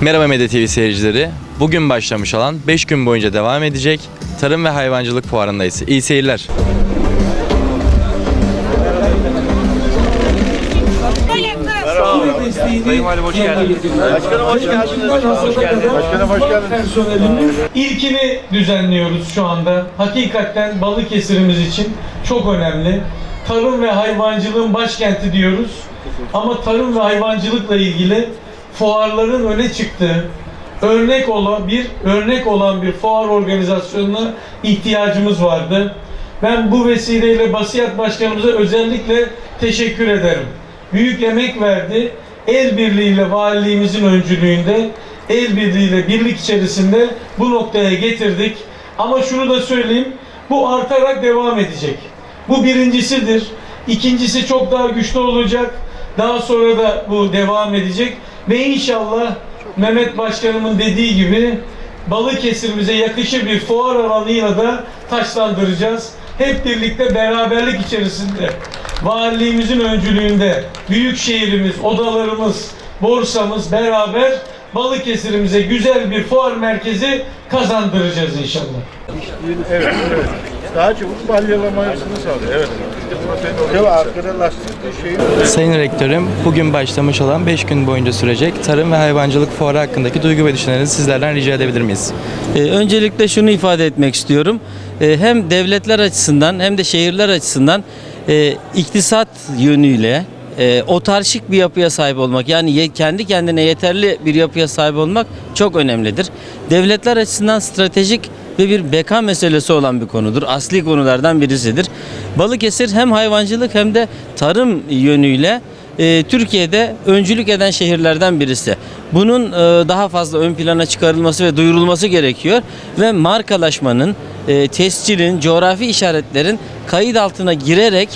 Merhaba Medya TV seyircileri. Bugün başlamış olan 5 gün boyunca devam edecek Tarım ve Hayvancılık Fuarı'ndayız. İyi seyirler. Sayın Valim hoş geldiniz. Başkanım hoş geldiniz. Hoş geldiniz. Başkanım hoş geldiniz. ilkini düzenliyoruz şu anda. Hakikaten Balıkesir'imiz için çok önemli. Tarım ve hayvancılığın başkenti diyoruz. Ama tarım ve hayvancılıkla ilgili fuarların öne çıktığı, örnek olan bir örnek olan bir fuar organizasyonuna ihtiyacımız vardı. Ben bu vesileyle Basiyat Başkanımıza özellikle teşekkür ederim. Büyük emek verdi. El birliğiyle valiliğimizin öncülüğünde el birliğiyle birlik içerisinde bu noktaya getirdik. Ama şunu da söyleyeyim. Bu artarak devam edecek. Bu birincisidir. İkincisi çok daha güçlü olacak. Daha sonra da bu devam edecek. Ve inşallah Mehmet Başkanımın dediği gibi Balıkesir'imize yakışır bir fuar alanıyla da taşlandıracağız. Hep birlikte beraberlik içerisinde valiliğimizin öncülüğünde büyük şehrimiz, odalarımız, borsamız beraber Balıkesir'imize güzel bir fuar merkezi kazandıracağız inşallah. Evet, evet. Daha çabuk balyalamasını sağlıyor. Evet. Sayın Rektörüm, bugün başlamış olan 5 gün boyunca sürecek Tarım ve Hayvancılık Fuarı hakkındaki duygu ve düşüncelerinizi sizlerden rica edebilir miyiz? Ee, öncelikle şunu ifade etmek istiyorum. Ee, hem devletler açısından hem de şehirler açısından e, iktisat yönüyle e, otarşik bir yapıya sahip olmak yani ye- kendi kendine yeterli bir yapıya sahip olmak çok önemlidir. Devletler açısından stratejik ve bir beka meselesi olan bir konudur. Asli konulardan birisidir. Balıkesir hem hayvancılık hem de tarım yönüyle e, Türkiye'de öncülük eden şehirlerden birisi. Bunun e, daha fazla ön plana çıkarılması ve duyurulması gerekiyor ve markalaşmanın, e, tescilin, coğrafi işaretlerin kayıt altına girerek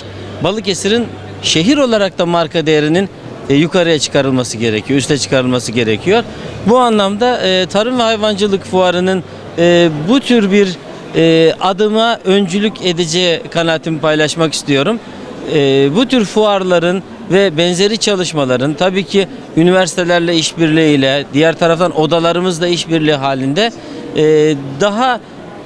Balıkesir'in şehir olarak da marka değerinin e, yukarıya çıkarılması gerekiyor, üste çıkarılması gerekiyor. Bu anlamda e, Tarım ve Hayvancılık Fuarı'nın e, bu tür bir e, adıma öncülük edeceği kanaatimi paylaşmak istiyorum. E, bu tür fuarların ve benzeri çalışmaların tabii ki üniversitelerle işbirliğiyle, diğer taraftan odalarımızla işbirliği halinde e, daha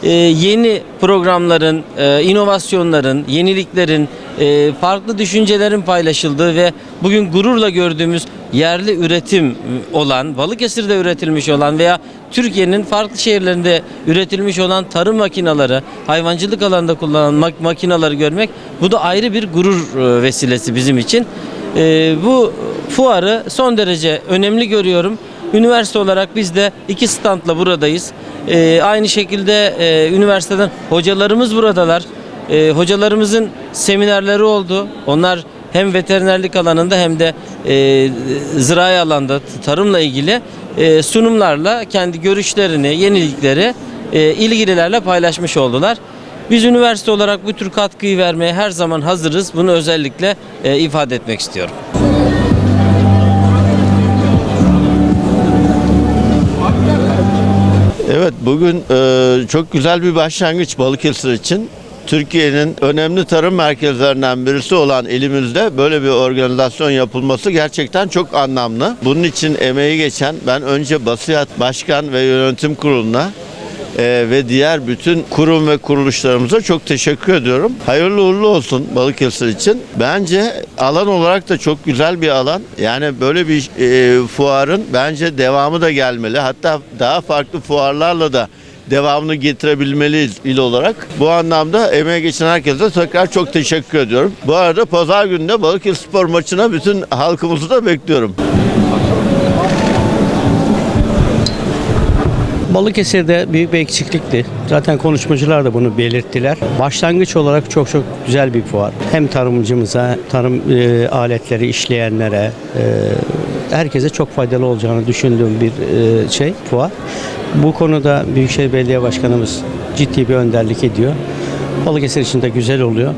e, yeni programların, e, inovasyonların, yeniliklerin, e, farklı düşüncelerin paylaşıldığı ve bugün gururla gördüğümüz yerli üretim olan, Balıkesir'de üretilmiş olan veya Türkiye'nin farklı şehirlerinde üretilmiş olan tarım makinaları, hayvancılık alanında kullanılan mak- makinaları görmek bu da ayrı bir gurur e, vesilesi bizim için. Bu fuarı son derece önemli görüyorum. Üniversite olarak biz de iki standla buradayız. Ee, aynı şekilde e, üniversiteden hocalarımız buradalar. Ee, hocalarımızın seminerleri oldu. Onlar hem veterinerlik alanında hem de e, zirai alanda tarımla ilgili e, sunumlarla kendi görüşlerini, yenilikleri e, ilgililerle paylaşmış oldular. Biz üniversite olarak bu tür katkıyı vermeye her zaman hazırız. Bunu özellikle e, ifade etmek istiyorum. Evet bugün e, çok güzel bir başlangıç Balıkesir için. Türkiye'nin önemli tarım merkezlerinden birisi olan elimizde böyle bir organizasyon yapılması gerçekten çok anlamlı. Bunun için emeği geçen ben önce Basiyat Başkan ve Yönetim Kurulu'na e, ve diğer bütün kurum ve kuruluşlarımıza çok teşekkür ediyorum. Hayırlı uğurlu olsun Balıkesir için. Bence alan olarak da çok güzel bir alan. Yani böyle bir e, fuarın bence devamı da gelmeli. Hatta daha farklı fuarlarla da devamını getirebilmeliyiz il olarak. Bu anlamda emeğe geçen herkese tekrar çok teşekkür ediyorum. Bu arada pazar günü de Balıkesir Spor maçına bütün halkımızı da bekliyorum. Balıkesir'de büyük bir eksiklikti. Zaten konuşmacılar da bunu belirttiler. Başlangıç olarak çok çok güzel bir fuar. Hem tarımcımıza, tarım e, aletleri işleyenlere, e, herkese çok faydalı olacağını düşündüğüm bir e, şey fuar. Bu konuda Büyükşehir Belediye Başkanımız ciddi bir önderlik ediyor. Balıkesir için de güzel oluyor.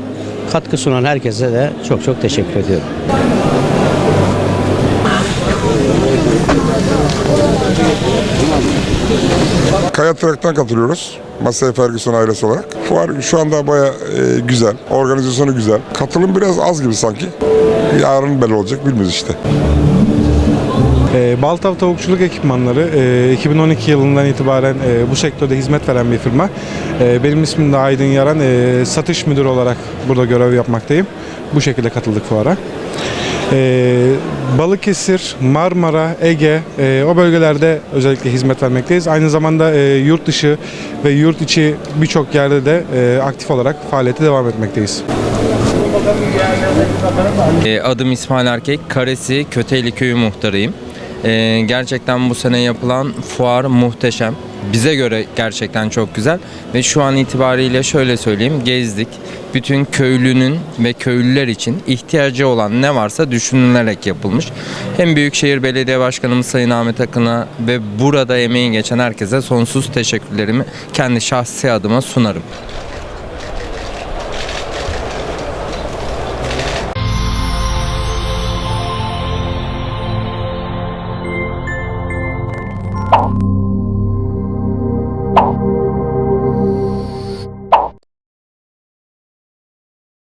Katkı sunan herkese de çok çok teşekkür ediyorum. Kaya Trak'tan katılıyoruz. Masaya Ferguson ailesi olarak. Fuar şu anda baya güzel. Organizasyonu güzel. Katılım biraz az gibi sanki. Yarın belli olacak bilmiyoruz işte. E, Baltav Tavukçuluk Ekipmanları e, 2012 yılından itibaren e, bu sektörde hizmet veren bir firma. E, benim ismim de Aydın Yaran. E, satış müdürü olarak burada görev yapmaktayım. Bu şekilde katıldık fuara. E, Balıkesir, Marmara, Ege e, o bölgelerde özellikle hizmet vermekteyiz. Aynı zamanda e, yurt dışı ve yurt içi birçok yerde de e, aktif olarak faaliyete devam etmekteyiz. E, Adım İsmail Erkek, Karesi Köteyli Köyü muhtarıyım. E, gerçekten bu sene yapılan fuar muhteşem. Bize göre gerçekten çok güzel ve şu an itibariyle şöyle söyleyeyim gezdik. Bütün köylünün ve köylüler için ihtiyacı olan ne varsa düşünülerek yapılmış. Hem Büyükşehir Belediye Başkanımız Sayın Ahmet Akın'a ve burada emeği geçen herkese sonsuz teşekkürlerimi kendi şahsi adıma sunarım.